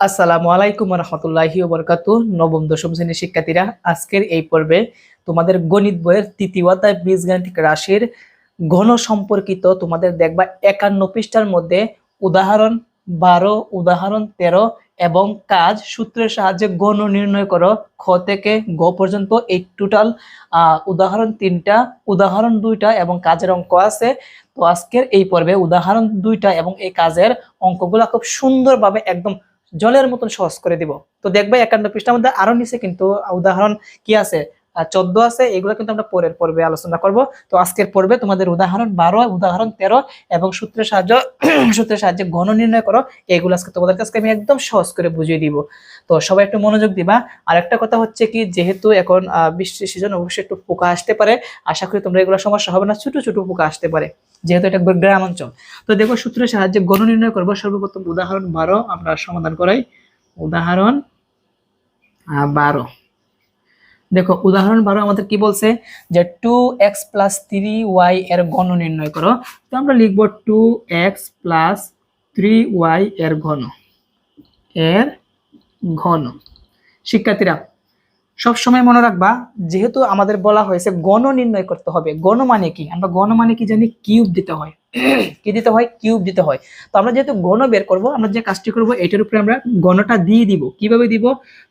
আসসালামু আলাইকুম রহমতুল্লাহি বরকাতু নবম, দশম শ্রেণির শিক্ষার্থীরা, আজকের এই পর্বে তোমাদের গণিত বইয়ের তৃতীয় অধ্যায় বীজগাণিতিক রাশির ঘন সম্পর্কিত তোমাদের দেখবা একান্ন পৃষ্ঠার মধ্যে উদাহরণ বারো, উদাহরণ তেরো এবং কাজ সূত্রের সাহায্যে গণ নির্ণয় করো। খ থেকে গ পর্যন্ত এই টোটাল উদাহরণ তিনটা, উদাহরণ দুইটা এবং কাজের অঙ্ক আছে। তো আজকের এই পর্বে উদাহরণ দুইটা এবং এই কাজের অঙ্কগুলো খুব সুন্দরভাবে একদম জলের মতন সহজ করে দিব। তো দেখবে একান্ন পৃষ্ঠার মধ্যে আরও নিচে কিন্তু উদাহরণ কি আছে? চোদ্দ আছে, এগুলো কিন্তু আমরা পরের পর্বে আলোচনা করব। তো আজকের পর্বে তোমাদের উদাহরণ বারো, উদাহরণ তেরো এবং সূত্রের সাহায্য, সূত্রের সাহায্যে গণ নির্ণয় করো। এগুলো আজকে তোমাদের কাছে আমি একদম সহজ করে বুঝিয়ে দিব। তো সবাই একটু মনোযোগ দিবা। আর একটা কথা হচ্ছে কি, যেহেতু এখন বৃষ্টির সিজন অবশ্যই একটু পোকা আসতে পারে। আশা করি তোমরা এগুলো সমস্যা হবে না, ছোট ছোট পোকা আসতে পারে, যেহেতু এটা গ্রাম অঞ্চল। তো দেখো সূত্রের সাহায্যে গণ নির্ণয় করব। সর্বপ্রথম উদাহরণ বারো, আমরা সমাধান করাই। উদাহরণ বারো। দেখো, উদাহরণ বারো আমাদের কি বলছে? যে two X plus three Y এর ঘন নির্ণয় করো। তো আমরা লিখব two X plus three Y এর ঘন। এর ঘন। শিক্ষার্থীরা সব সময় মনে রাখবা, যেহেতু আমাদের বলা হয়েছে গণ নির্ণয় করতে হবে গণ মানে কি? আমরা গণ মানে কি জানি? কিউব দিতে হয়। কি দিতে হয়? কিউব দিতে হয়। তো আমরা যেহেতু গণ বের করব, আমরা যে কাজটি করব, এটার উপরে আমরা গণটা দিয়ে দিব। কীভাবে দিব?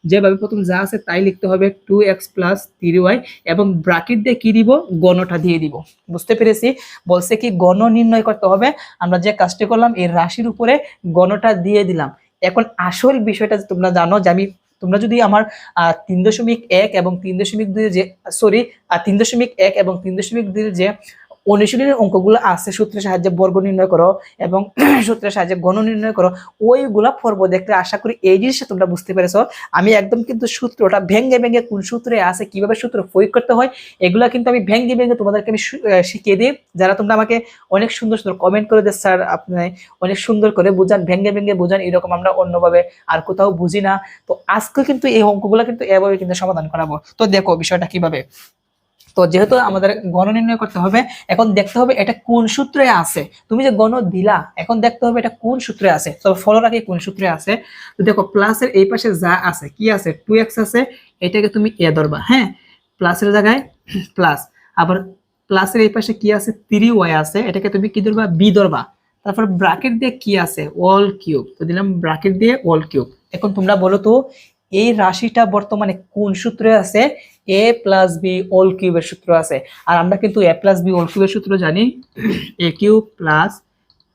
যেভাবে প্রথম যা আছে তাই লিখতে হবে two X plus three Y এবং ব্রাকেট দিয়ে কি দিব? গণটা দিয়ে দিব। বুঝতে পেরেছি? বলছে কি গণ নির্ণয় করতে হবে। আমরা যে কাজটি করলাম, এই রাশির উপরে গণটা দিয়ে দিলাম। এখন আসল বিষয়টা তোমরা জানো যে আমি, তোমরা যদি আমার তিন দশমিক এক এবং তিন দশমিক দুই যে সরি তিন দশমিক এক এবং তিন দশমিক দুই যে অনুশীলনের অঙ্কগুলো আছে, সূত্রের সাহায্যে বর্গ নির্ণয় করো এবং সূত্রের সাহায্যে গণ নির্ণয় করো। ওইগুলা পর্ব দেখতে আশা করি এই জিনিসটা তোমরা বুঝতে পেরেছ। আমি একদম কিন্তু সূত্রটা ভেঙ্গে ভেঙ্গে কোন সূত্রে আছে, কীভাবে সূত্র প্রয়োগ করতে হয়, এগুলা কিন্তু আমি ভেঙ্গে ভেঙ্গে তোমাদেরকে আমি শিখিয়ে দিই। যারা তোমরা আমাকে অনেক সুন্দর সুন্দর কমেন্ট করে দেয় স্যার, আপনি অনেক সুন্দর করে বুঝান ভেঙ্গে ভেঙ্গে বুঝান, এরকম আমরা অন্যভাবে আর কোথাও বুঝি না। তো আজকে কিন্তু এই অঙ্কগুলো কিন্তু এভাবে কিন্তু সমাধান করাবো। তো দেখো বিষয়টা কীভাবে। তো যেহেতু আমাদের গণ নির্ণয় করতে হবে, এখন দেখতে হবে এটা কোন সূত্রে আছে। তুমি যে গণ দিলা, এখন দেখতে হবে এটা কোন সূত্রে আছে। তবে ফলো রাখি কোন সূত্রে আছে। তো দেখো প্লাসের এই পাশে যা আছে, কি আছে? টু এক্স আছে, এটাকে তুমি এ ধরবা হ্যাঁ? প্লাসের জায়গায় প্লাস আবার প্লাসের এই পাশে কি আছে? থ্রি ওয়াই আছে, এটাকে তুমি কি ধরবা? বি ধরবা। তারপর ব্রাকেট দিয়ে কি আছে? অল কিউব তো দিলাম ব্রাকেট দিয়ে অল কিউব এখন তোমরা বলো তো এই রাশিটা বর্তমানে কোন সূত্রে আছে? এ প্লাস বি ওল কিউবের সূত্র আছে। আর আমরা কিন্তু এ প্লাস বি ওল কিউবের সূত্র জানি। A cube plus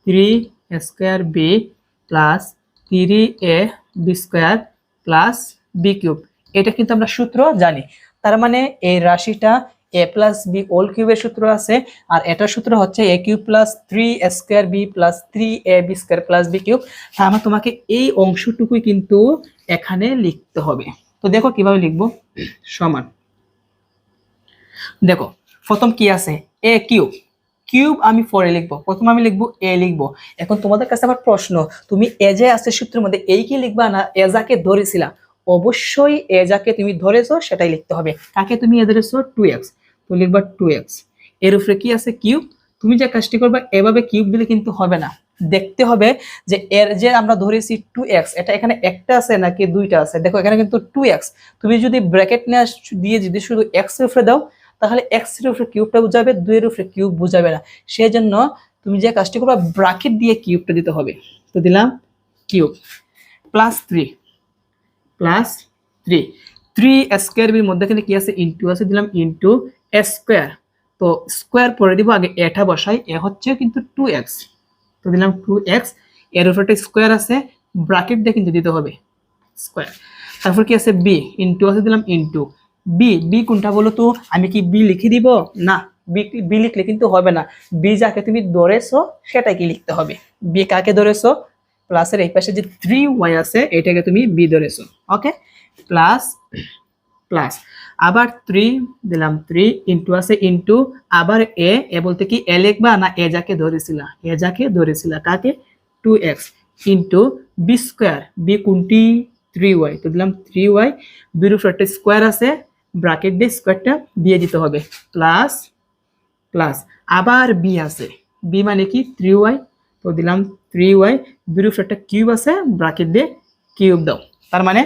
three square B plus three A B square plus B cube এটা কিন্তু আমরা সূত্র জানি। তার মানে এই রাশিটা এ প্লাস বি অল কিউবের সূত্র আছে, আর এটার সূত্র হচ্ছে A cube plus three square B plus three A B square plus B cube আমার তোমাকে এই অংশটুকুই কিন্তু এখানে লিখতে হবে। তো দেখো কীভাবে লিখব? সমান। দেখো, প্রথম কি আছে? এ কিউব কিউব আমি পরে লিখব। প্রথম আমি লিখব এ লিখব। এখন তোমাদের কাছে আমার প্রশ্ন, তুমি এ যে আছে সূত্রের মধ্যে এই কি লিখবা না এজাকে ধরেছিলা? অবশ্যই এ যাকে তুমি ধরেছো সেটাই লিখতে হবে। কাকে তুমি এ ধরেছো? টু এক্স তো লিখবা টু এক্সের উপরে কি আছে? কিউব তুমি যে কাজটি করবা, এভাবে কিউব দিলে কিন্তু হবে না। দেখতে হবে যে এর যে আমরা ধরেছি টু এক্স এটা এখানে একটা আছে নাকি দুইটা আছে? দেখো, এখানে কিন্তু টু এক্স তুমি যদি ব্র্যাকেট নেওয়া দিয়ে যদি শুধু এক্সের উপরে দাও, তাহলে এক্সের উপরে কিউবটা বুঝাবে, দুইয়ের উপরে কিউব বুঝাবে না। সেই জন্য তুমি যে কাজটি করবা ব্র্যাকেট দিয়ে কিউবটা দিতে হবে। তো দিলাম cube plus three plus three three square বির মধ্যে এখানে কি আছে? ইন্টু আছে। দিলাম ইন্টু স্কোয়ার। তো স্কোয়ার পরে দিব, আগে এটা বসাই, এ হচ্ছে কিন্তু টু এক্স তো দিলাম টু এক্সের উপরে একটা স্কোয়ার আছে ব্রাকেট দিয়ে কিন্তু দিতে হবে স্কোয়ার। তারপর কি আছে? বি ইন্টু আছে, দিলাম ইন্টু বি বি কোনটা বলো তো? আমি কি বি লিখে দিব? না বি বি লিখলে কিন্তু হবে না। বি যাকে তুমি ধরেছো, সেটাই কি লিখতে হবে? বি কাকে ধরেছো? প্লাসের এই পাশে যে থ্রি ওয়াই আছে, এটাকে তুমি বি ধরেছো ওকে প্লাস প্লাস আবার থ্রি দিলাম থ্রি ইন্টু আছে ইন্টু আবার এ এ বলতে কি এ লিখবা না এ যাকে ধরেছিলা? এ যাকে ধরেছিলা? কাকে? Two X into B square B কোনটি? থ্রি ওয়াই তো দিলাম থ্রি ওয়াই বির উপর একটা স্কোয়ার আছে ব্রাকেট দিয়ে স্কোয়ারটা দিয়ে দিতে হবে প্লাস প্লাস আবার বি আছে বি মানে কি? থ্রি ওয়াই তো দিলাম থ্রি ওয়াই বির একটা কিউব আছে ব্রাকেট দিয়ে কিউব দাও, তার মানে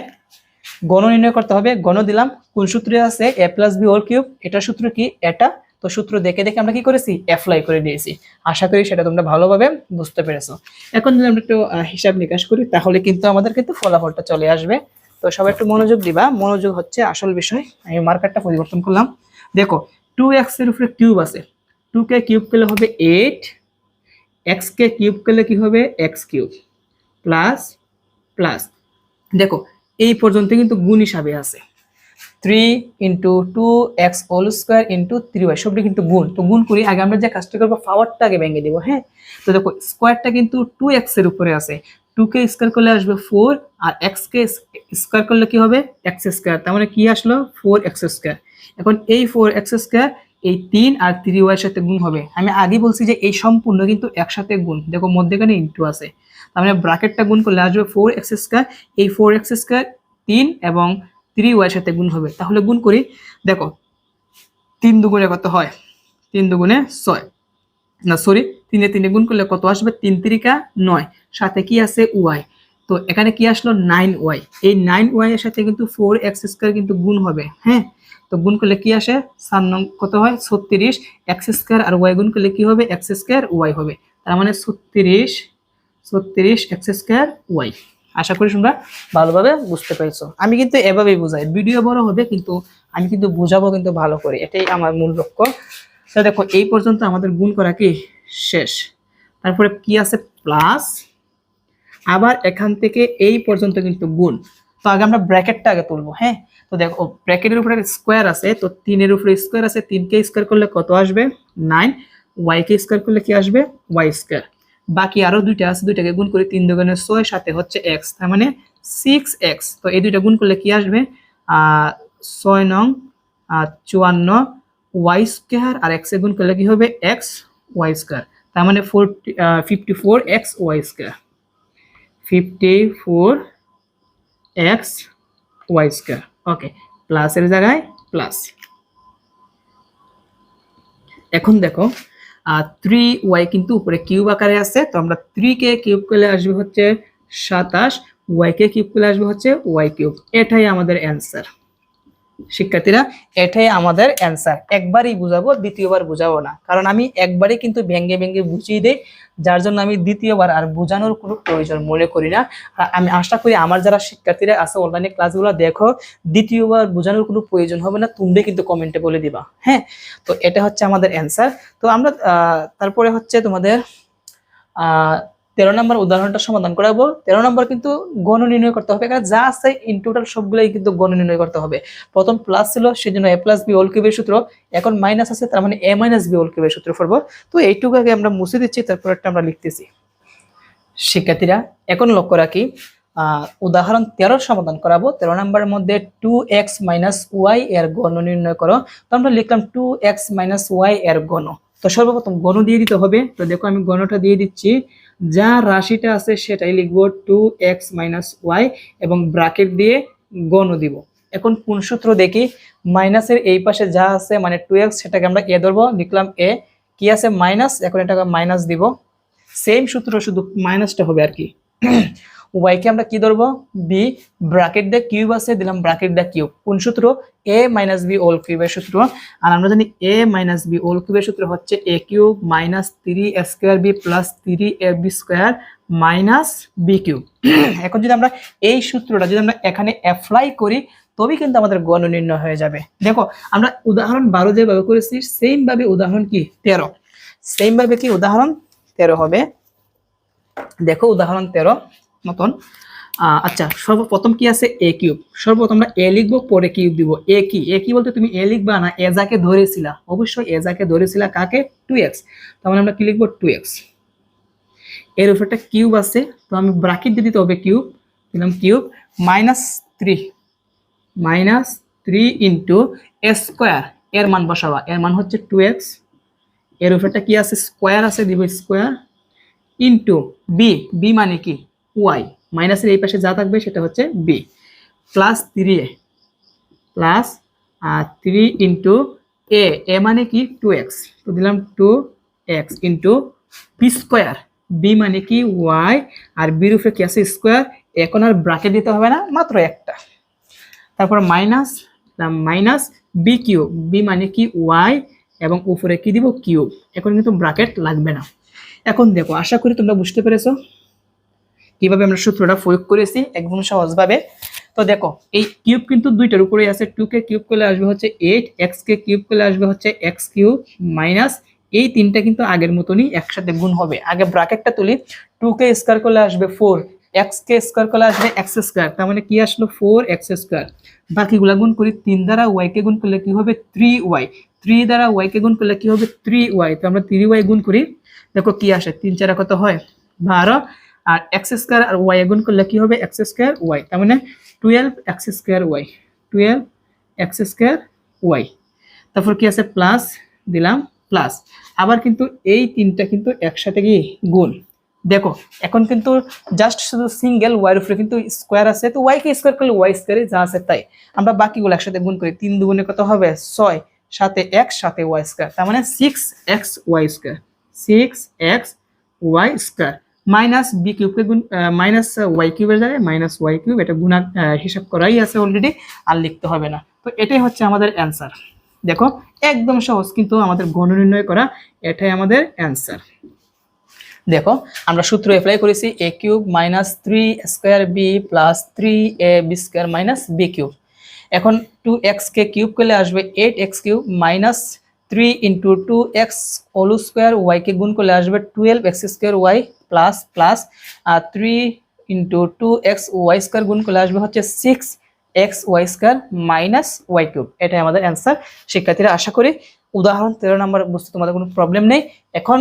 গণ নির্ণয় করতে হবে, গণ দিলাম, কোন সূত্রে আছে? A plus B whole cube এটা সূত্র কি? এটা। তো সূত্র দেখে দেখে আমরা কি করেছি? অ্যাপ্লাই করে দিয়েছি আশা করি সেটা তোমরা ভালোভাবে বুঝতে পেরেছ। এখন যদি আমরা একটু হিসাব নিকাশ করি, তাহলে কিন্তু আমাদের কিন্তু ফলাফলটা চলে আসবে। তো সবাই একটু মনোযোগ দিবা। মনোযোগ হচ্ছে আসল বিষয়। আমি মার্কারটা পরিবর্তন করলাম। দেখো টু এক্সের উপরে কিউব আছে। টু কে কিউব করলে হবে এইট এক্স কে কিউব করলে কি হবে? এক্স কিউব প্লাস প্লাস দেখো এই পর্যন্ত কিন্তু গুণ হিসাবে আছে। Three into two X whole square into three Y সবটি কিন্তু গুণ। তো গুণ করি, আগে আমরা যে কাজটা করব পাওয়ারটা আগে ভেঙে দেবো হ্যাঁ? তো দেখো স্কোয়ারটা কিন্তু টু এক্সের উপরে আছে। টু কে স্কোয়ার করলে আসবে ফোর আর এক্স কে স্কোয়ার করলে কি হবে? এক্স স্কোয়ার তার মানে কি আসলো? ফোর এক্স স্কোয়ার এখন এই ফোর এক্স স্কোয়ার এই তিন আর থ্রি ওয়াই সাথে গুণ হবে। আমি আগে বলছি যে এই সম্পূর্ণ কিন্তু একসাথে গুণ। দেখো, মধ্যেখানে ইন্টু আছে। মানে ব্রাকেটটা গুণ করলে আসবে ফোর এক্স স্কোয়ার এই ফোর এক্স স্কোয়ার তিন এবং থ্রি ওয়াই সাথে গুণ হবে। তাহলে গুণ করি, দেখো, তিন দুগুণে কত হয়? তিন দুগুণে ছয়। না সরি তিনে তিনে গুণ করলে কত আসবে? তিন তিরিকা নয়। সাথে কি আছে? ওয়াই তো এখানে কি আসলো? নাইন ওয়াই এই নাইন ওয়াই এর সাথে কিন্তু ফোর এক্স স্কোয়ার কিন্তু গুণ হবে হ্যাঁ? তো গুণ করলে কি আসে? সাত নং কত হয়? ছত্রিশ। এক্স স্কোয়ার আর ওয়াই গুণ করলে কি হবে? এক্স স্কোয়ার ওয়াই হবে। তার মানে ছত্রিশ ছত্রিশ এক্স স্কোয়ার ওয়াই। আশা করি তোমরা ভালোভাবে বুঝতে পেরেছ। আমি কিন্তু এভাবেই বুঝাই। ভিডিও বড় হবে কিন্তু আমি কিন্তু বোঝাবো কিন্তু ভালো করে। এটাই আমার মূল লক্ষ্য। তো দেখো, এই পর্যন্ত আমাদের গুণ করা কি? শেষ। তারপরে কি আছে? প্লাস। আবার এখান থেকে এই পর্যন্ত কিন্তু গুণ। তো আগে আমরা ব্র্যাকেটটা আগে তুলবো হ্যাঁ? তো দেখো, ব্র্যাকেটের উপরে স্কোয়ার আছে, তো তিনের উপরে স্কোয়ার আছে, তিনকে স্কোয়ার করলে কত আসবে? নাইন। ওয়াইকে স্কোয়ার করলে কি আসবে? Y square. বাকি আরও দুইটা আছে, দুইটাকে গুণ করে তিন দুগুণে ছয় সাথে হচ্ছে এক্স তার মানে সিক্স এক্স তো এই দুইটা গুণ করলে কি আসবে? ছয় নং চুয়ান্ন ওয়াই স্কোয়ার আর এক্স গুণ করলে কি হবে? এক্স ওয়াই স্কোয়ার তার মানে four fifty four x y square fifty four x y square okay প্লাসের জায়গায় প্লাস এখন দেখো থ্রি ওয়াই কিন্তু উপরে কিউব আকারে আছে, তো আমরা থ্রি কে কিউব করলে আসবে হচ্ছে সাতাশ ওয়াই কে কিউব করলে আসবে হচ্ছে ওয়াই কিউব এটাই আমাদের অ্যান্সার শিক্ষার্থীরা, এটাই আমাদের অ্যান্সার একবারই বুঝাবো, দ্বিতীয়বার বুঝাবো না। কারণ আমি একবারই কিন্তু ভেঙ্গে ভেঙ্গে বুঝিয়ে দেই, যার জন্য আমি দ্বিতীয়বার আর বোঝানোর কোনো প্রয়োজন মনে করি না। আমি আশা করি আমার যারা শিক্ষার্থীরা আছে অনলাইনে ক্লাসগুলো দেখো, দ্বিতীয়বার বোঝানোর কোনো প্রয়োজন হবে না তুমি কিন্তু কমেন্টে বলে দিবা। হ্যাঁ? তো এটা হচ্ছে আমাদের অ্যান্সার তো আমরা তারপরে হচ্ছে তোমাদের তেরো নম্বর উদাহরণটা সমাধান করাবো। তেরো নম্বর কিন্তু গণ নির্ণয় করতে হবে এখানে যা আছে ইন টোটাল সবগুলোই কিন্তু গণ নির্ণয় করতে হবে। প্রথম প্লাস ছিল, সেজন্য এ প্লাস বি হোল কিউবের সূত্র, এখন মাইনাস আছে, তার মানে এ মাইনাস বি হোল কিউবের সূত্র পড়ব। তো এইটুকু আগে আমরা মুছে দিচ্ছি, তারপর একটা আমরা লিখতেছি। শিক্ষার্থীরা, এখন লক্ষ্য রাখি উদাহরণ তেরোর সমাধান করাবো। তেরো নম্বরের মধ্যে টু এক্স মাইনাস ওয়াই এর গণ নির্ণয় করো। তো আমরা লিখলাম টু এক্স মাইনাস ওয়াই এর গণ। তো সর্বপ্রথম গণ দিয়ে দিতে হবে। তো দেখো আমি গণটা দিয়ে দিচ্ছি। যা রাশিটা আছে সেটাই লিখব টু এক্স মাইনাস ওয়াই এবং ব্রাকেট দিয়ে গণ দিব। এখন কোন সূত্র দেখি? মাইনাসের এই পাশে যা আছে মানে টু এক্স সেটাকে আমরা এ ধরবো, লিখলাম এ। কি আছে? মাইনাস, এখন এটাকে মাইনাস দিব। সেম সূত্র শুধু মাইনাসটা হবে আর কি। ওয়াইকে আমরা কি ধরবো? বি ব্রাকেট দিয়ে কিউব আছে, দিলাম ব্রাকেট দিয়ে কিউব কোন সূত্র? এ মাইনাস বি ওল কিউবের সূত্র। আর আমরা জানি এ মাইনাস বি ওল কিউবের সূত্র হচ্ছে a cube minus three a square b plus three a b square minus b cube এখন যদি আমরা এই সূত্রটা যদি আমরা এখানে অ্যাপ্লাই করি, তবেই কিন্তু আমাদের গণ নির্ণয় হয়ে যাবে। দেখো, আমরা উদাহরণ বারো যেভাবে করেছি সেম ভাবে উদাহরণ কি? তেরো। সেম ভাবে কি উদাহরণ? তেরো হবে। দেখো উদাহরণ তেরো। মতন। আচ্ছা সর্বপ্রথম কি আছে? A cube. সর্বপ্রথম আমরা এ লিখব, পরে কিউব দিব। এ কি? এ কি বলতে তুমি এ লিখবা না এ যাকে ধরেছিলা? অবশ্যই এ যাকে ধরেছিলা কাকে? টু এক্স তাহলে আমরা কি লিখব? টু এক্সের উপর একটা কিউব আছে, তো আমি ব্রাকেট দিয়ে দিতে হবে কিউব। দিলাম cube. Minus three minus three into square এর মান বসাবা। এর মান হচ্ছে টু এক্সের উপরটা কি আছে? স্কোয়ার আছে, দিব স্কোয়ার ইন্টু বি বি মানে কি? ওয়াই মাইনাসের এই পাশে যা থাকবে সেটা হচ্ছে b plus three a plus three into a a মানে কি? টু এক্স তো দিলাম two x into b square b মানে কি? ওয়াই আর বির উপরে কি আছে? স্কোয়ার এখন আর ব্রাকেট দিতে হবে না, মাত্র একটা। তারপর minus minus b cube b মানে কি? ওয়াই এবং উপরে কি দিব? কিউব এখন কিন্তু ব্রাকেট লাগবে না। এখন দেখো, আশা করি তোমরা বুঝতে পেরেছ। কীভাবে আমরা সূত্রটা প্রয়োগ করেছি একদম সহজভাবে। তো দেখো, এই কিউব কিন্তু দুইটার উপরেই আছে। টু কে কিউব করলে আসবে হচ্ছে এইট এক্স কে কিউব করলে আসবে হচ্ছে এক্স কিউব মাইনাস এই তিনটা কিন্তু আগের মতনই একসাথে গুণ হবে। আগে ব্রাকেটটা তুলি টু কে স্কোয়ার করলে আসবে ফোর এক্স কে স্কোয়ার করলে আসবে এক্স স্কোয়ার তার মানে কি আসলো? ফোর এক্স স্কোয়ার বাকিগুলা গুণ করি, তিন দ্বারা ওয়াই কে গুণ করলে কি হবে? থ্রি ওয়াই থ্রি দ্বারা ওয়াই কে গুণ করলে কি হবে? থ্রি ওয়াই তো আমরা থ্রি ওয়াই গুণ করি। দেখো কি আসে? তিন চারা কত হয়? বারো। আর এক্স স্কোয়ার আর ওয়াই গুণ করলে কি হবে? এক্স স্কোয়ার ওয়াই তার মানে twelve x square y twelve x square y তারপর কি আছে? প্লাস দিলাম প্লাস আবার কিন্তু এই তিনটা কিন্তু একসাথে কি? গুণ। দেখো, এখন কিন্তু জাস্ট শুধু সিঙ্গেল ওয়াইয়ের উপরে কিন্তু স্কোয়ার আছে, তো ওয়াই কে স্কোয়ার করলে ওয়াই স্কোয়ারে যা আছে তাই। আমরা বাকিগুলো একসাথে গুণ করি, তিন দুগুণে কত হবে? ছয়, সাথে এক্স সাথে ওয়াই স্কোয়ার তার মানে six x y square six x y square minus b কিউবকে গুণ মাইনাস ওয়াই কিউবের জায়গায় মাইনাস ওয়াই কিউব এটা গুণা হিসাব করাই আছে অলরেডি আর লিখতে হবে না। তো এটাই হচ্ছে আমাদের অ্যান্সার দেখো, একদম সহজ, কিন্তু আমাদের গণ নির্ণয় করা, এটাই আমাদের অ্যান্সার দেখো, আমরা সূত্র অ্যাপ্লাই করেছি a cube minus three square b plus three a b square minus b cube এখন টু এক্স কে কিউব করলে আসবে eight x cube minus three into two x whole square ওয়াইকে গুণ করলে আসবে twelve x square y plus plus আর three into two x y square গুণ করলে আসবে হচ্ছে six x y square minus y cube এটাই আমাদের অ্যান্সার শিক্ষার্থীরা, আশা করি উদাহরণ তেরো নম্বর বুঝতে তোমাদের কোনো প্রবলেম নেই। এখন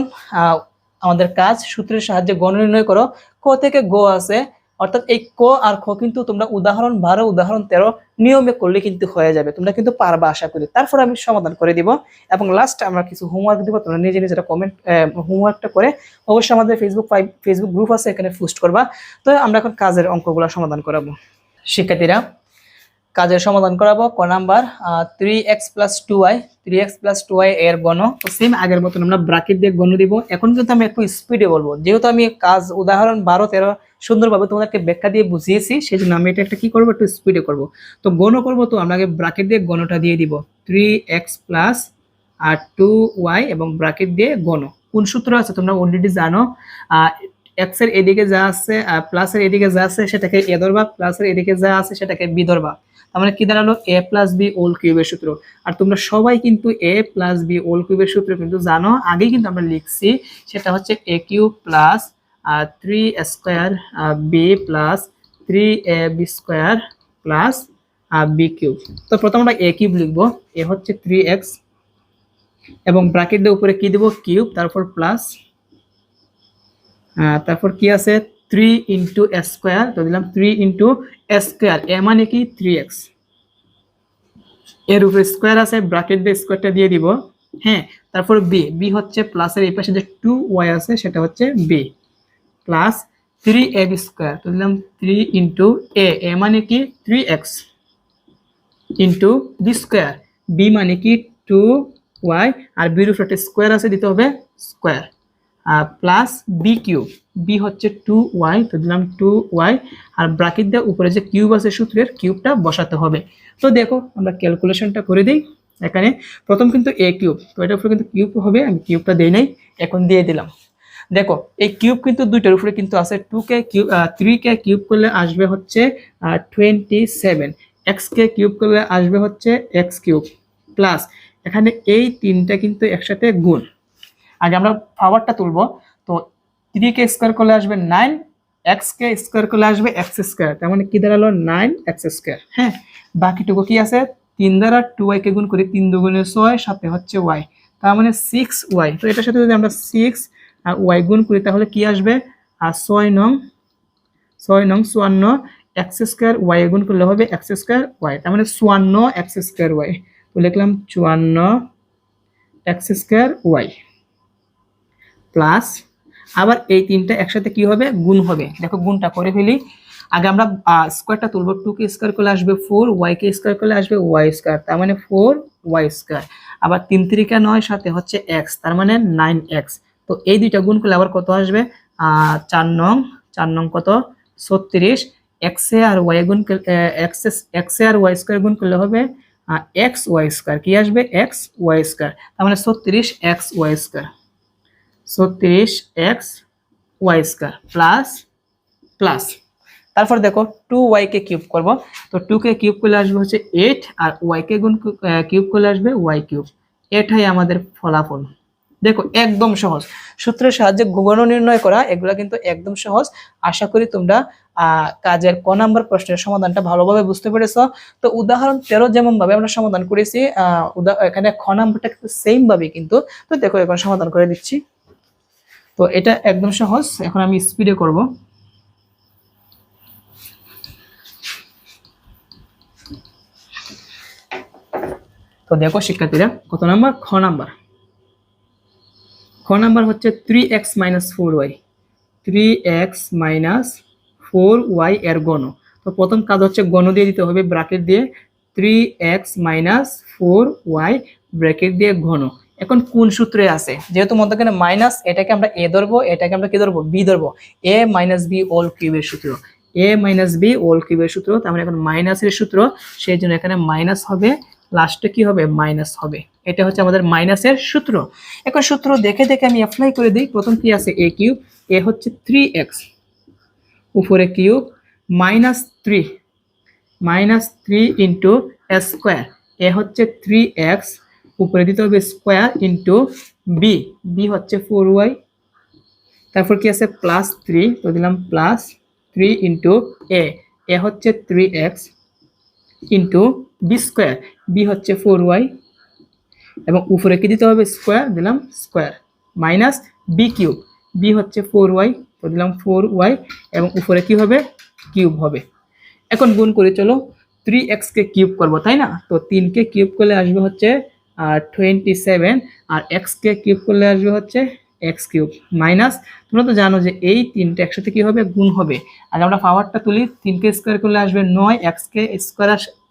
আমাদের কাজ, সূত্রের সাহায্যে গণ নির্ণয় করো, ক থেকে গো আছে অর্থাৎ এই ক আর খ কিন্তু তোমরা উদাহরণ বারো, উদাহরণ তেরো নিয়মে করলে কিন্তু হয়ে যাবে। তোমরা কিন্তু পারবা আশা করি। তারপর আমি সমাধান করে দিব এবং লাস্ট আমরা কিছু হোমওয়ার্ক দিব। তোমরা নিজে নিজের কমেন্ট হোমওয়ার্কটা করে অবশ্যই আমাদের ফেসবুক ফেসবুক গ্রুপ আছে, এখানে পোস্ট করবা। তো আমরা এখন কাজের অঙ্কগুলো সমাধান করাবো। শিক্ষার্থীরা কাজের সমাধান করাবো, ক number three x plus two y three x plus two y এর গণ। সেম আগের মতন আমরা ব্রাকেট দিয়ে গণ দিব। এখন কিন্তু আমি একটু স্পিডে বলব। যেহেতু আমি কাজ উদাহরণ বারো, তেরো সুন্দরভাবে তোমাদেরকে ব্যাখ্যা দিয়ে বুঝিয়েছি সেই জন্য আমি এটা একটা কি করব, একটু স্পিডে করব। তো গণ করব তো আগে ব্রাকেট দিয়ে গণটা দিয়ে দিব। থ্রি এক্স প্লাস আর টু ওয়াই এবং ব্রাকেট দিয়ে গণ। কোন সূত্র আছে তোমরা অলরেডি জানো? এক্সের এদিকে যা আছে প্লাসের এদিকে যা আছে, সেটাকে এ ধরবা প্লাসের এদিকে যা আছে, সেটাকে বি ধরবা। তার মানে কি দাঁড়াল? এ প্লাস বি ওল কিউবের সূত্র। আর তোমরা সবাই কিন্তু এ প্লাস বি ওল কিউবের সূত্র কিন্তু জানো। আগেই কিন্তু আমরা লিখছি, সেটা হচ্ছে a cube plus three square b plus three a b square plus b cube তো প্রথম আমরা এ কিউব লিখব। এ হচ্ছে থ্রি এক্স এবং ব্র্যাকেট দিয়ে উপরে কি দেবো? কিউব তারপর প্লাস তারপর কি আছে? থ্রি ইন্টু স্কোয়ার তো দিলাম থ্রি ইন্টু স্কোয়ার এ মানে কি? থ্রি এক্সের উপরে স্কোয়ার আছে ব্র্যাকেট দিয়ে স্কোয়ারটা দিয়ে দিব হ্যাঁ? তারপর বি বি হচ্ছে প্লাসের এই পাশে যে টু ওয়াই আছে, সেটা হচ্ছে b plus three a b square তো দিলাম থ্রি ইন্টু এ এ মানে কি? Three x into b square b মানে কি? টু ওয়াই আর বির উপরে একটা স্কোয়ার আছে, দিতে হবে square plus b cube b হচ্ছে টু ওয়াই তো দিলাম টু ওয়াই আর ব্রাকেট দেওয়া উপরে যে কিউব আছে সূত্রের কিউবটা বসাতে হবে। তো দেখো, আমরা ক্যালকুলেশনটা করে দিই এখানে। প্রথম কিন্তু এ কিউব তো এটার উপরে কিন্তু কিউব হবে, আমি কিউবটা দিই নাই, এখন দিয়ে দিলাম। দেখো, এই কিউব কিন্তু দুইটার উপরে কিন্তু আছে টু কে কিউব থ্রি কে কিউব করলে আসবে হচ্ছে টোয়েন্টি সেভেন এক্স কে কিউব করলে আসবে হচ্ছে এক্স কিউব প্লাস এখানে এই তিনটা কিন্তু একসাথে গুণ। আগে আমরা পাওয়ারটা তুলবো। তো থ্রি কে স্কোয়ার করলে আসবে নাইন এক্স কে স্কোয়ার করলে আসবে এক্স স্কোয়ার তার মানে কি দাঁড়াল? নাইন এক্স স্কোয়ার হ্যাঁ বাকিটুকু কি আছে? তিন দ্বারা টু ওয়াই কে গুণ করি তিন দুগুণে ছয়, সাথে হচ্ছে ওয়াই তার মানে সিক্স ওয়াই তো এটার সাথে যদি আমরা সিক্স আর ওয়াই গুণ করি, তাহলে কি আসবে? আর ছয় নং ছয় নং চুয়ান্ন এক্স স্কোয়ার ওয়াই গুণ করলে হবে এক্স স্কোয়ার ওয়াই তার মানে চুয়ান্ন এক্স স্কোয়ার ওয়াই তো লিখলাম চুয়ান্ন এক্স স্কোয়ার ওয়াই প্লাস আবার এই তিনটা একসাথে কি হবে? গুণ হবে। দেখো, গুণটা করে ফেলি। আগে আমরা স্কোয়ারটা তুলবো। টু কে স্কোয়ার করলে আসবে ফোর ওয়াই কে স্কোয়ার করলে আসবে ওয়াই স্কোয়ার তার মানে ফোর ওয়াই স্কোয়ার আবার তিন তিরিকা নয়, সাথে হচ্ছে এক্স তার মানে নাইন এক্স তো এই দুইটা গুণ করলে আবার কত আসবে? চার নং চার নং কত? ছত্রিশ। এক্স আর ওয়াই গুণ এক্স এক্স আর ওয়াই স্কোয়ার গুণ করলে হবে এক্স ওয়াই স্কোয়ার কি আসবে? এক্স ওয়াই স্কোয়ার তার মানে ছত্রিশ এক্স ওয়াই স্কোয়ার ছত্রিশ x y square plus plus তারপর দেখো টু ওয়াইকে কিউব করব। তো টুকে কিউব করলে আসবে হচ্ছে এইট আর ওয়াইকে গুণ কিউব করলে আসবে ওয়াই কিউব এটাই আমাদের ফলাফল। দেখো একদম সহজ। সূত্রের সাহায্যে গণ নির্ণয় করা, এগুলো কিন্তু একদম সহজ। আশা করি তোমরা কাজের ক নাম্বার প্রশ্নের সমাধানটা ভালোভাবে বুঝতে পেরেছ। তো উদাহরণ তেরো যেমন ভাবে আমরা সমাধান করেছি এখানে খ নাম্বারটা কিন্তু সেম ভাবে কিন্তু। তো দেখো এখন সমাধান করে দিচ্ছি। তো এটা একদম সহজ। এখন আমি স্পিডে করব। তো দেখো শিক্ষার্থীরা, কত নাম্বার? খ নাম্বার। খ নাম্বার হচ্ছে three x minus four y three x minus four y এর গণ তো প্রথম কাজ হচ্ছে গণ দিয়ে দিতে হবে, ব্র্যাকেট দিয়ে three x minus four y bracket দিয়ে ঘন। এখন কোন সূত্রে আছে? যেহেতু মধ্যখানে মাইনাস এটাকে আমরা এ ধরবো, এটাকে আমরা কি ধরবো? বি ধরবো। এ মাইনাস বি অল কিউবের সূত্র। এ মাইনাস বি অল কিউবের সূত্র, তার মানে এখন মাইনাসের সূত্র, সেই জন্য এখানে মাইনাস হবে লাস্টে কি হবে? মাইনাস হবে। এটা হচ্ছে আমাদের মাইনাসের সূত্র। এখন সূত্র দেখে দেখে আমি অ্যাপ্লাই করে দিই। প্রথম কি আছে? এ কিউব এ হচ্ছে থ্রি এক্স উপরে cube minus three minus three into square a হচ্ছে থ্রি এক্স উপরে দিতে হবে স্কোয়ার ইন্টু বি বি হচ্ছে ফোর ওয়াই তারপর কি আছে? প্লাস থ্রি তো দিলাম plus three into a a হচ্ছে three x into b square b হচ্ছে ফোর ওয়াই এবং উপরে কি দিতে হবে? স্কোয়ার দিলাম square minus b cube b হচ্ছে ফোর ওয়াই তো দিলাম ফোর ওয়াই এবং উপরে কি হবে? কিউব হবে। এখন গুণ করে চলো থ্রি এক্সকে কিউব করব, তাই না? তো তিনকে কিউব করলে আসবে হচ্ছে টোয়েন্টি সেভেন আর এক্সকে কিউব করলে আসবে হচ্ছে এক্স কিউব মাইনাস তোমরা তো জানো যে এই তিনটে একসাথে কী হবে? গুণ হবে। আর আমরা পাওয়ারটা তুলি, তিনকে স্কোয়ার করলে আসবে নয় এক্সকে স্কোয়ার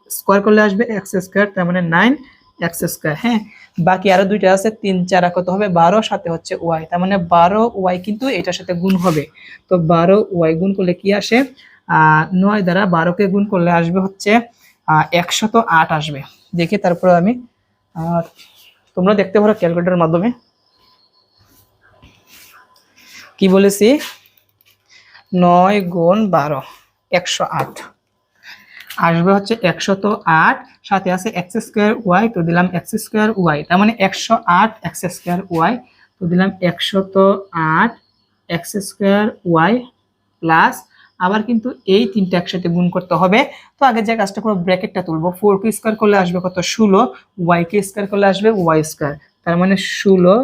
স্কোয়ার করলে আসবে এক্স স্কোয়ার তার মানে নাইন এক্স স্কোয়ার হ্যাঁ? বাকি আরও দুইটা আছে, তিন, চার কত হবে? বারো, সাথে হচ্ছে ওয়াই তার মানে বারো ওয়াই কিন্তু এটার সাথে গুণ হবে। তো বারো ওয়াই গুণ করলে কি আসে? নয় দ্বারা বারোকে গুণ করলে আসবে হচ্ছে একশত আট আসবে। দেখি তারপর আমি আহ, তোমরা দেখতে পারো ক্যালকুলেটরের মাধ্যমে। কি বলেছি? নয় গুণ বারো একশো আট। আসবে হচ্ছে একশত আট সাথে আছে এক্স স্কোয়ার ওয়াই তো দিলাম এক্স স্কোয়ার ওয়াই। তার মানে একশো আট এক্স স্কোয়ার ওয়াই তো দিলাম একশত আট এক্স স্কোয়ার ওয়াই প্লাস আবার কিন্তু এই তিনটা একসাথে গুণ করতে হবে। তো আগে যে কাজটা করব, ব্র্যাকেটটা তুলবো। ফোর কে স্কোয়ার করলে আসবে কত? ষোলো। ওয়াই কে স্কোয়ার করলে আসবে ওয়াই স্কোয়ার। তার মানে ষোলো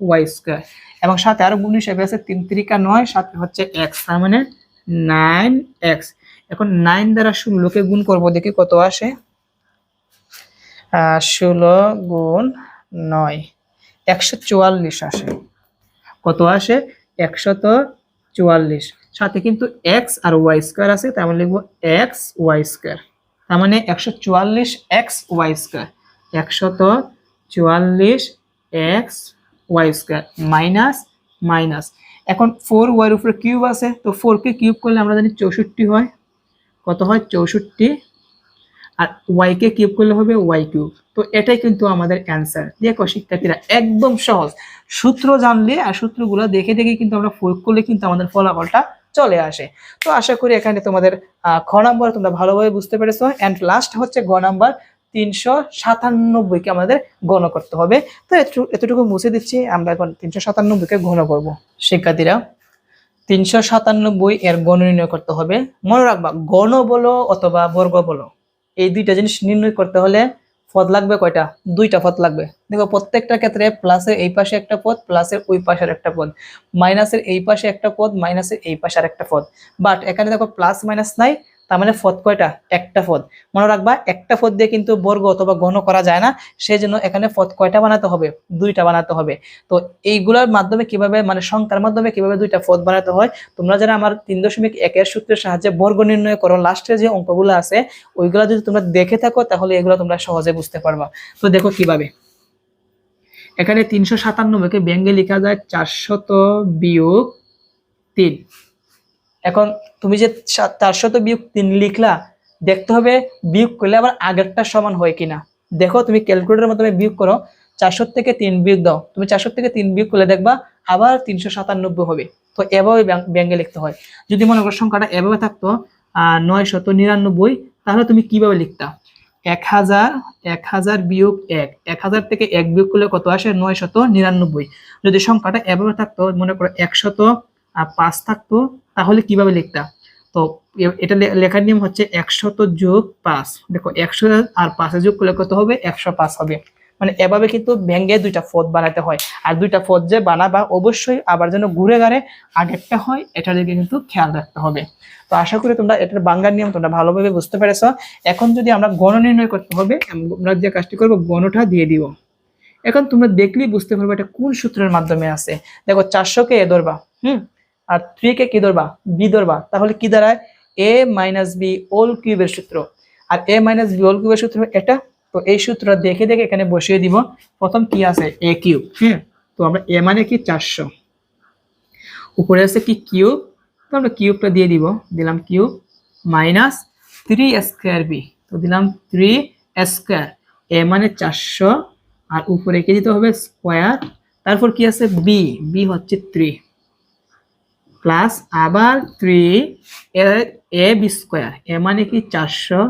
ওয়াই স্কোয়ার। এবং সাথে আরও গুণ হিসেবে আছে তিন তিরিকা নয়, সাথে হচ্ছে এক্স। তার মানে নাইন এক্স। এখন নাইন দ্বারা ষোলোকে গুণ করব, দেখি কত আসে? ষোলো গুণ নয়। একশো চুয়াল্লিশ আসে। কত আসে? একশত চুয়াল্লিশ। সাথে কিন্তু এক্স আর ওয়াই স্কোয়ার আছে, তার মানে লিখব এক্স ওয়াই স্কোয়ার তার মানে একশো চুয়াল্লিশ এক্স ওয়াই স্কোয়ার একশত চুয়াল্লিশ x y square minus minus এখন ফোর ওয়াইয়ের উপরে কিউব আছে, তো ফোরকে কিউব করলে আমরা জানি চৌষট্টি হয়। কত হয়? চৌষট্টি। আর ওয়াইকে কিউব করলে হবে ওয়াই কিউব তো এটাই কিন্তু আমাদের অ্যান্সার দেখো শিক্ষার্থীরা, একদম সহজ। সূত্র জানলে আর সূত্রগুলো দেখে দেখে কিন্তু আমরা প্রয়োগ করলে কিন্তু আমাদের ফলাফলটা চলে আসে। তো আশা করি এখানে তোমাদের খ নাম্বার তোমরা ভালোভাবে বুঝতে পেরেছ। অ্যান্ড লাস্ট হচ্ছে গ নাম্বার তিনশো সাতানব্বইকে আমাদের গণ করতে হবে। তো এতটুকু মুছে দিচ্ছি, আমরা এখন তিনশো সাতানব্বইকে ঘন করব। শিক্ষার্থীরা, তিনশো সাতানব্বই এর গণ নির্ণয় করতে হবে। মনে রাখবা, গণ বলো অথবা বর্গ বলো। এই দুইটা জিনিস নির্ণয় করতে হলে পদ লাগবে কয়টা? দুইটা পদ লাগবে। দেখো, প্রত্যেকটা ক্ষেত্রে প্লাসের এই পাশে একটা পদ প্লাসের ওই পাশের একটা পদ। মাইনাসের এই পাশে একটা পদ মাইনাসের এই পাশে আর একটা পদ। বাট এখানে দেখো প্লাস মাইনাস নাই তার মানে পদ কয়টা? একটা পদ মনে রাখবা, একটা পদ দিয়ে কিন্তু বর্গ অথবা ঘন করা যায় না সেই জন্য এখানে পদ কয়টা বানাতে হবে? দুইটা বানাতে হবে। তো এইগুলোর মাধ্যমে কীভাবে মানে সংখ্যার মাধ্যমে কীভাবে দুইটা পদ বানাতে হয়? তোমরা যারা আমার তিন দশমিক একের সূত্রের সাহায্যে বর্গ নির্ণয় করো লাস্টে যে অঙ্কগুলো আছে, ওইগুলো যদি তোমরা দেখে থাকো, তাহলে এগুলো তোমরা সহজে বুঝতে পারবা। তো দেখো কীভাবে। এখানে তিনশো সাতান্নব্বইকে ব্যঙ্গে লেখা যায়, চারশত বিয়োগ তিন। এখন তুমি যে সা- চারশত বিয়োগ তিন লিখলা, দেখতে হবে বিয়োগ করলে আবার আগেরটা সমান হয় কিনা। দেখো, তুমি ক্যালকুলেটরের মাধ্যমে বিয়োগ করো, চারশো থেকে তিন বিয়োগ দাও। তুমি চারশো থেকে তিন বিয়োগ করলে দেখবা আবার তিনশো সাতানব্বই হবে। তো এভাবে ব্যাং- ব্যঙ্গে লিখতে হয়। যদি মনে করো সংখ্যাটা এভাবে থাকতো নয় শত নিরানব্বই, তাহলে তুমি কীভাবে লিখতা? এক হাজার এক হাজার বিয়োগ এক। এক হাজার থেকে এক বিয়োগ করলে কত আসে? নয় শত নিরানব্বই। যদি সংখ্যাটা এভাবে থাকতো, মনে করো একশত পাঁচ থাকতো তাহলে কীভাবে লিখতা? তো এটা লেখার নিয়ম হচ্ছে একশত যোগ পাঁচ। দেখো, একশো আর পাঁচে যোগ করলে কত হবে? একশো পাঁচ হবে। মানে এভাবে কিন্তু ব্যাঙ্গে দুইটা পদ বানাতে হয়। আর দুইটা পদ যে বানাবা, অবশ্যই আবার যেন ঘুরে গাড়ে আগেরটা হয় এটার দিকে কিন্তু খেয়াল রাখতে হবে। তো আশা করি তোমরা এটার বাংলার নিয়ম তোমরা ভালোভাবে বুঝতে পেরেছ। এখন যদি আমরা গণ নির্ণয় করতে হবে, আমরা যে কাজটি করব, গণটা দিয়ে দিব। এখন তোমরা দেখলেই বুঝতে পারবে এটা কোন সূত্রের মাধ্যমে আছে। দেখো, চারশোকে এ ধরবা, হুম? আর থ্রি কে কি ধরবা? বি ধরবা। তাহলে কি দাঁড়ায়? এ মাইনাস বি ওল কিউবের সূত্র। আর এ মাইনাস বি ওল কিউবের সূত্র এটা? তো এই সূত্র দেখে দেখে এখানে বসিয়ে দিব। প্রথম কি আছে? এ কিউব হ্যাঁ তো আমরা এ মানে কি? চারশো। উপরে আছে কি? কিউব তো আমরা কিউবটা দিয়ে দিব। দিলাম cube minus three square b তো দিলাম থ্রি স্কোয়ার এ মানে চারশো। আর উপরে কে দিতে হবে? স্কোয়ার তারপর কি আছে? বি বি হচ্ছে থ্রি প্লাস আবার three a b square a মানে কি চারশো?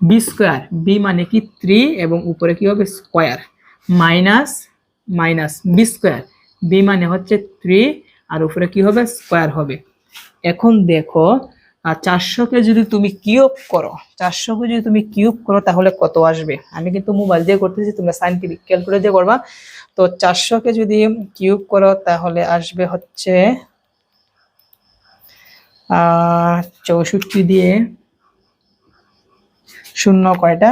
বি স্কোয়ার বি মানে কি থ্রি এবং উপরে কি হবে square minus minus b square b মানে হচ্ছে থ্রি আর উপরে কি হবে স্কোয়ার হবে। এখন দেখো আর চারশোকে যদি তুমি কিউব করো, চারশোকে যদি তুমি কিউব করো তাহলে কত আসবে? আমি কিন্তু মোবাইল দিয়ে করতেছি, তোমরা সাইন্টিফিক ক্যালকুলেট দিয়ে করবা। তো চারশোকে যদি কিউব করো তাহলে আসবে হচ্ছে চৌষট্টি দিয়ে শূন্য কয়টা?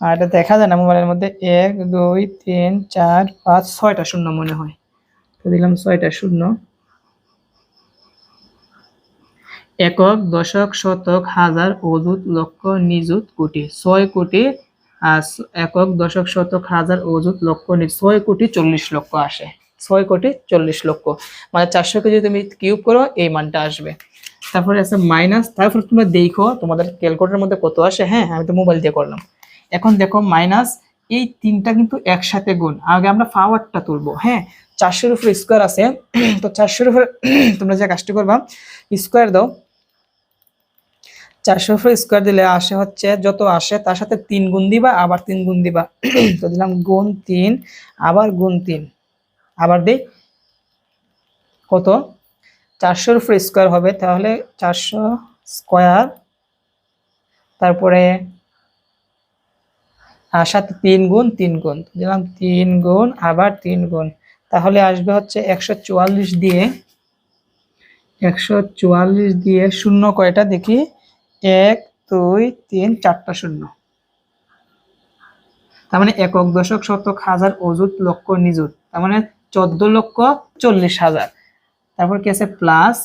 আর এটা দেখা যায় না মোবাইলের মধ্যে, এক, দুই, তিন, চার, পাঁচ, ছয়টা শূন্য মনে হয়। তো দিলাম ছয়টা শূন্য। একক, দশক, শতক, হাজার, অযুত, লক্ষ, নিযুত, কোটি। ছয় কোটি একক, দশক, শতক, হাজার, অযুত, লক্ষ ছয় কোটি চল্লিশ লক্ষ আসে। ছয় কোটি চল্লিশ লক্ষ। মানে চারশোকে যদি তুমি কিউব করো, এই মানটা আসবে। তারপরে আছে মাইনাস। তারপর তোমরা দেখো, তোমাদের ক্যালকুলেটারের মধ্যে কত আসে? হ্যাঁ আমি তো মোবাইল দিয়ে করলাম। এখন দেখো মাইনাস, এই তিনটা কিন্তু একসাথে গুণ। আগে আমরা পাওয়ারটা তুলবো। হ্যাঁ চারশোর উপর স্কোয়ার আছে। তো চারশোর উপর, তোমরা যে কাজটি করবা স্কোয়ার দাও। উপর স্কোয়ার দিলে আসে হচ্ছে যত আসে, তার সাথে তিন গুণ দিবা, আবার তিন গুণ দিবা। তো দিলাম গুণ তিন, আবার গুণ তিন। আবার দিই কত? চারশোর উপর স্কোয়ার হবে, তাহলে চারশো স্কোয়ার, তারপরে আর সাথে তিন গুণ তিন গুণ। দিলাম তিন গুণ, আবার তিন গুণ। তাহলে আসবে হচ্ছে একশো চুয়াল্লিশ দিয়ে, একশো চুয়াল্লিশ দিয়ে শূন্য কয়টা দেখি? এক, দুই, তিন, চারটা শূন্য। তার মানে একক দশক শতক হাজার অযুত লক্ষ নিযুত। তার মানে চোদ্দ লক্ষ চল্লিশ হাজার। তারপর কি আছে? প্লাস।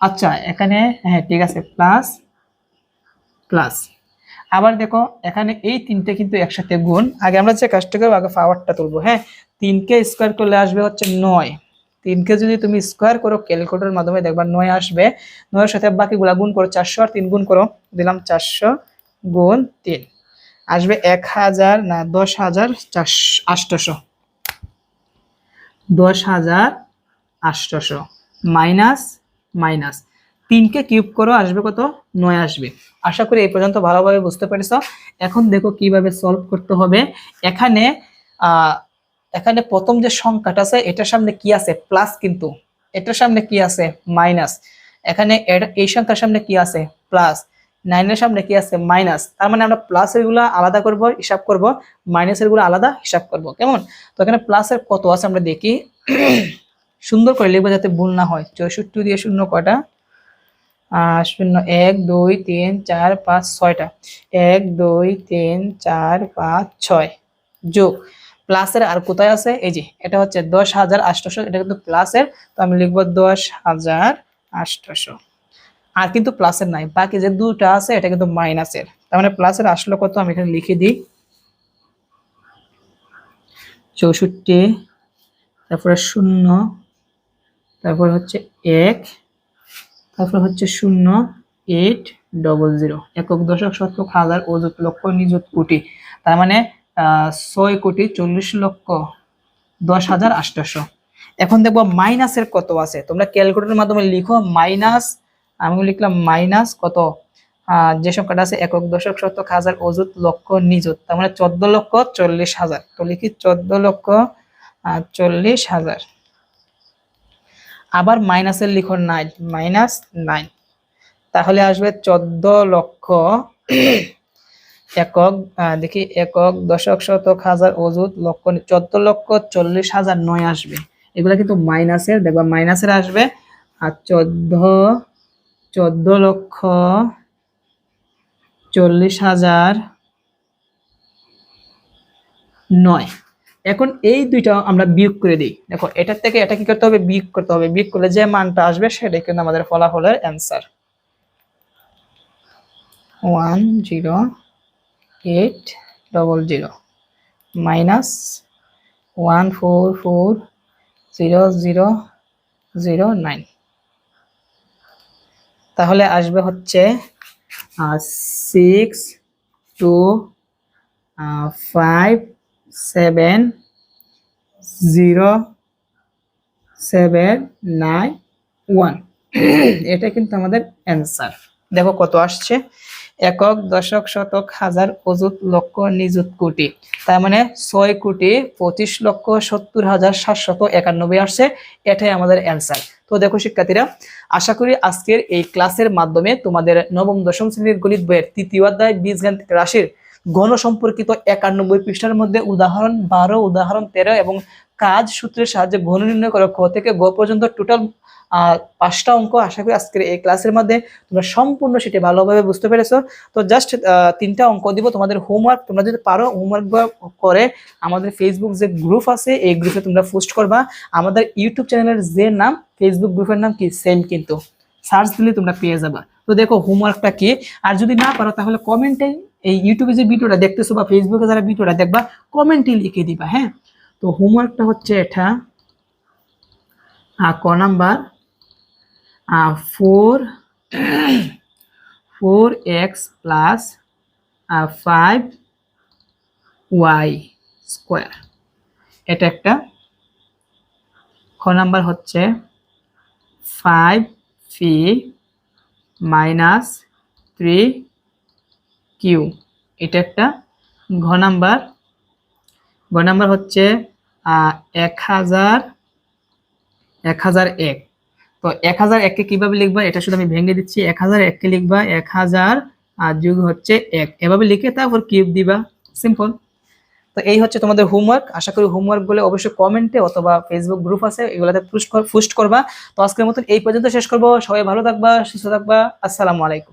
আচ্ছা এখানে হ্যাঁ ঠিক আছে, প্লাস প্লাস। আবার দেখো, এখানে এই তিনটে কিন্তু একসাথে গুণ। আগে আমরা যে কাজটা করব, আগে পাওয়ারটা তুলবো হ্যাঁ? তিনকে স্কোয়ার করলে আসবে হচ্ছে নয়। তিনকে যদি তুমি স্কোয়ার করো ক্যালকুলেটরের মাধ্যমে দেখবা নয় আসবে। নয়ের সাথে বাকিগুলা গুণ করো চারশো আর তিন গুণ করো, দিলাম চারশো গুণ তিন। আসবে এক হাজার, না, দশ হাজার চারশো আষ্টশো দশ হাজার আষ্টশো মাইনাস মাইনাস। তিনকে কিউব করো, আসবে কত? নয় আসবে। আশা করি এই পর্যন্ত ভালোভাবে বুঝতে পেরেছ। এখন দেখো কীভাবে সলভ করতে হবে। এখানে, আহ এখানে প্রথম যে সংখ্যাটা আছে, এটার সামনে কি আছে? প্লাস কিন্তু। এটার সামনে কি আছে? মাইনাস। এখানে এই সংখ্যার সামনে কি আছে? প্লাস। নাইনের সামনে কি আছে? মাইনাস। তার মানে আমরা প্লাসেরগুলো আলাদা করব, হিসাব করব। মাইনাসেরগুলো আলাদা, হিসাব করব। কেমন? তো এখানে প্লাসের কত আছে আমরা দেখি। সুন্দর করে লিখব যাতে ভুল না হয়। চৌষট্টি দিয়ে শূন্য কয়টা? শূন্য। এক, দুই, তিন, চার, পাঁচ, ছয়টা। এক, দুই, তিন, চার, পাঁচ, ছয়। যোগ। প্লাসের আর কোথায় আছে? এই যে, এটা হচ্ছে দশ হাজার আটশোশো এটা কিন্তু প্লাসের, তো আমি লিখব দশ হাজার আটশোশো আর কিন্তু প্লাসের নাই, বাকি যে দুটা আছে, এটা কিন্তু মাইনাসের। তার মানে প্লাসের আসলো কত? আমি এখানে লিখে দিই। চৌষট্টি, তারপরে শূন্য, তারপর হচ্ছে এক, তারপর হচ্ছে শূন্য, এইট ডবল জিরো একক দশক শতক হাজার অযুত লক্ষ নিযুত কোটি। তার মানে ছয় কোটি চল্লিশ লক্ষ দশ হাজার আটশো। এখন দেখব মাইনাসের কত আছে। তোমরা ক্যালকুলেটরের মাধ্যমে লিখো মাইনাস, আমি লিখলাম মাইনাস কত? যে সংখ্যাটা আছে একক দশক শতক হাজার অযুত লক্ষ নিযুত। তার মানে চোদ্দ লক্ষ চল্লিশ হাজার। তো লিখি চোদ্দ লক্ষ চল্লিশ হাজার। আবার মাইনাসের লিখো নাইন মাইনাস নাইন তাহলে আসবে চোদ্দ লক্ষ একক দেখি, একক, দশক, শতক, হাজার, অযুত, লক্ষ, চোদ্দ লক্ষ, চল্লিশ হাজার, নয় আসবে। এগুলা কিন্তু মাইনাসের, দেখবা মাইনাসের আসবে। আর চোদ্দ চোদ্দ লক্ষ, চল্লিশ হাজার, নয়। এখন এই দুইটা আমরা বিয়োগ করে দিই। দেখো, এটার থেকে এটা কি করতে হবে? বিয়োগ করতে হবে। বিয়োগ করলে যে মানটা আসবে, সেটাই কিন্তু আমাদের ফলাফলের answer one zero eight double zero minus one four four zero zero zero nine তাহলে আসবে হচ্ছে six two five seven zero seven nine one এটা কিন্তু আমাদের অ্যান্সার দেখো কত আসছে। একক দশক শতক হাজার অযুত লক্ষ নিযুত কোটি। তার মানে ছয় কোটি পঁচিশ লক্ষ সত্তর হাজার সাতশত একানব্বই আসছে। এটাই আমাদের অ্যান্সার তো দেখো শিক্ষার্থীরা, আশা করি আজকের এই ক্লাসের মাধ্যমে তোমাদের নবম, দশম শ্রেণির গণিত বইয়ের তৃতীয় অধ্যায় বীজগাণিতিক রাশির গণ সম্পর্কিত একানব্বই পৃষ্ঠার মধ্যে উদাহরণ বারো, উদাহরণ তেরো এবং কাজ সূত্রের সাহায্যে ঘন নির্ণয় করো ক থেকে গ পর্যন্ত টোটাল পাঁচটা অঙ্ক আশা করি আজকের এই ক্লাসের মধ্যে তোমরা সম্পূর্ণ সেটি ভালোভাবে বুঝতে পেরেছ। তো জাস্ট তিনটা অঙ্ক দিব, তোমাদের হোমওয়ার্ক তোমরা যদি পারো হোমওয়ার্ক করে, আমাদের ফেসবুক যে গ্রুপ আছে, এই গ্রুপে তোমরা পোস্ট করবা। আমাদের ইউটিউব চ্যানেলের যে নাম ফেসবুক গ্রুপের নাম কি? সেম কিন্তু। সার্চ দিলে তোমরা পেয়ে যাবা। তো দেখো হোমওয়ার্কটা কি? আর যদি না পারো, তাহলে কমেন্টে এই ইউটিউবে যে ভিডিওটা দেখতেছো বা ফেসবুকে যারা ভিডিওটা দেখবা কমেন্টে লিখে দিবা হ্যাঁ? তো হোমওয়ার্কটা হচ্ছে এটা। ক number? Four four x plus five y square এটা একটা। খ নাম্বার হচ্ছে five p minus three q এটা একটা। ঘ নাম্বার? ঘ নাম্বার হচ্ছে এক হাজার এক হাজার এক। তো এক হাজার এককে কীভাবে লিখবা? এটা শুধু আমি ভেঙে দিচ্ছি। এক হাজার এককে লিখবা, এক হাজার আর যোগ হচ্ছে এক। এভাবে লিখে তারপর কিউব দিবা। সিম্পল তো এই হচ্ছে তোমাদের হোমওয়ার্ক আশা করি হোমওয়ার্কগুলো অবশ্যই কমেন্টে অথবা ফেসবুক গ্রুপ আছে, এগুলোতে পুস্ট করবা। তো আজকের মতন এই পর্যন্ত শেষ করব। সবাই ভালো থাকবা, সুস্থ থাকবা। আসসালামু আলাইকুম।